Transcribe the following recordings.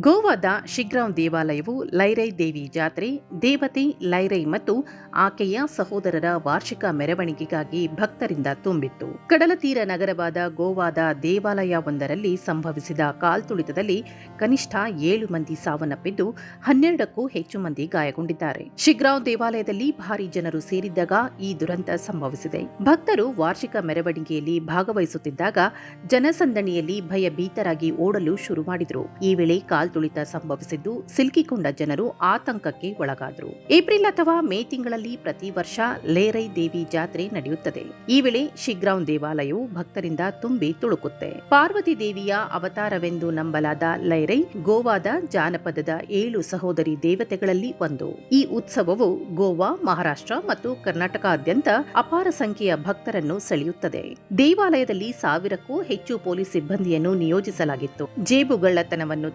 ಗೋವಾದ ಶಿಗ್ರಾಂ ದೇವಾಲಯವು ಲೈರೈ ದೇವಿ ಜಾತ್ರೆ, ದೇವತೆ ಲೈರೈ ಮತ್ತು ಆಕೆಯ ಸಹೋದರರ ವಾರ್ಷಿಕ ಮೆರವಣಿಗೆಗಾಗಿ ಭಕ್ತರಿಂದ ತುಂಬಿತ್ತು. ಕಡಲತೀರ ನಗರವಾದ ಗೋವಾದ ದೇವಾಲಯವೊಂದರಲ್ಲಿ ಸಂಭವಿಸಿದ ಕಾಲ್ತುಳಿತದಲ್ಲಿ ಕನಿಷ್ಠ ಏಳು ಮಂದಿ ಸಾವನ್ನಪ್ಪಿದ್ದು, ಹನ್ನೆರಡಕ್ಕೂ ಹೆಚ್ಚು ಮಂದಿ ಗಾಯಗೊಂಡಿದ್ದಾರೆ. ಶಿಗ್ರಾಂ ದೇವಾಲಯದಲ್ಲಿ ಭಾರಿ ಜನರು ಸೇರಿದ್ದಾಗ ಈ ದುರಂತ ಸಂಭವಿಸಿದೆ. ಭಕ್ತರು ವಾರ್ಷಿಕ ಮೆರವಣಿಗೆಯಲ್ಲಿ ಭಾಗವಹಿಸುತ್ತಿದ್ದಾಗ ಜನಸಂದಣಿಯಲ್ಲಿ ಭಯಭೀತರಾಗಿ ಓಡಲು ಶುರು ಮಾಡಿದರು. ಈ ವೇಳೆ ಕಾಲ್ತುಳಿತ ಸಂಭವಿಸಿದ್ದು ಸಿಲುಕಿಕೊಂಡ ಜನರು ಆತಂಕಕ್ಕೆ ಒಳಗಾದರು. ಏಪ್ರಿಲ್ ಅಥವಾ ಮೇ ತಿಂಗಳಲ್ಲಿ ಪ್ರತಿ ವರ್ಷ ಲೇರೈ ದೇವಿ ಜಾತ್ರೆ ನಡೆಯುತ್ತದೆ. ಈ ವೇಳೆ ಶಿಗ್ರಾಂ ದೇವಾಲಯವು ಭಕ್ತರಿಂದ ತುಂಬಿ ತುಳುಕುತ್ತೆ. ಪಾರ್ವತಿ ದೇವಿಯ ಅವತಾರವೆಂದು ನಂಬಲಾದ ಲೈರೈ ಗೋವಾದ ಜಾನಪದದ ಏಳು ಸಹೋದರಿ ದೇವತೆಗಳಲ್ಲಿ ಒಂದು. ಈ ಉತ್ಸವವು ಗೋವಾ, ಮಹಾರಾಷ್ಟ್ರ ಮತ್ತು ಕರ್ನಾಟಕಾದ್ಯಂತ ಅಪಾರ ಸಂಖ್ಯೆಯ ಭಕ್ತರನ್ನು ಸೆಳೆಯುತ್ತದೆ. ದೇವಾಲಯದಲ್ಲಿ ಸಾವಿರಕ್ಕೂ ಹೆಚ್ಚು ಪೊಲೀಸ್ ಸಿಬ್ಬಂದಿಯನ್ನು ನಿಯೋಜಿಸಲಾಗಿತ್ತು. ಜೇಬುಗಳ್ಳತನವನ್ನು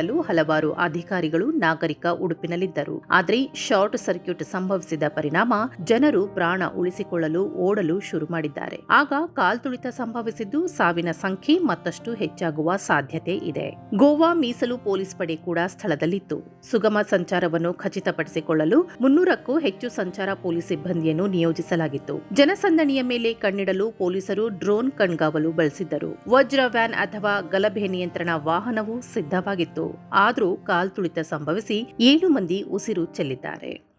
ತಡೆಗಟ್ಟಲು ಹಲವಾರು ಅಧಿಕಾರಿಗಳು ನಾಗರಿಕ ಉಡುಪಿನಲ್ಲಿದ್ದರು. ಆದರೆ ಶಾರ್ಟ್ ಸರ್ಕ್ಯೂಟ್ ಸಂಭವಿಸಿದ ಪರಿಣಾಮ ಜನರು ಪ್ರಾಣ ಉಳಿಸಿಕೊಳ್ಳಲು ಓಡಲು ಶುರು ಮಾಡಿದ್ದಾರೆ. ಆಗ ಕಾಲ್ತುಳಿತ ಸಂಭವಿಸಿದ್ದು ಸಾವಿನ ಸಂಖ್ಯೆ ಮತ್ತಷ್ಟು ಹೆಚ್ಚಾಗುವ ಸಾಧ್ಯತೆ ಇದೆ. ಗೋವಾ ಮೀಸಲು ಪೊಲೀಸ್ ಪಡೆ ಕೂಡ ಸ್ಥಳದಲ್ಲಿತ್ತು. ಸುಗಮ ಸಂಚಾರವನ್ನು ಖಚಿತಪಡಿಸಿಕೊಳ್ಳಲು ಮುನ್ನೂರಕ್ಕೂ ಹೆಚ್ಚು ಸಂಚಾರ ಪೊಲೀಸ್ ಸಿಬ್ಬಂದಿಯನ್ನು ನಿಯೋಜಿಸಲಾಗಿತ್ತು. ಜನಸಂದಣಿಯ ಮೇಲೆ ಕಣ್ಣಿಡಲು ಪೊಲೀಸರು ಡ್ರೋನ್ ಕಣ್ಗಾವಲು ಬಳಸಿದ್ದರು. ವಜ್ರ ವ್ಯಾನ್ ಅಥವಾ ಗಲಭೆ ನಿಯಂತ್ರಣ ವಾಹನವು ಸಿದ್ಧವಾಗಿತ್ತು. ಆದರೂ ಕಾಲ್ತುಳಿತ ಸಂಭವಿಸಿ ಏಳು ಮಂದಿ ಉಸಿರು ಚೆಲ್ಲಿದ್ದಾರೆ.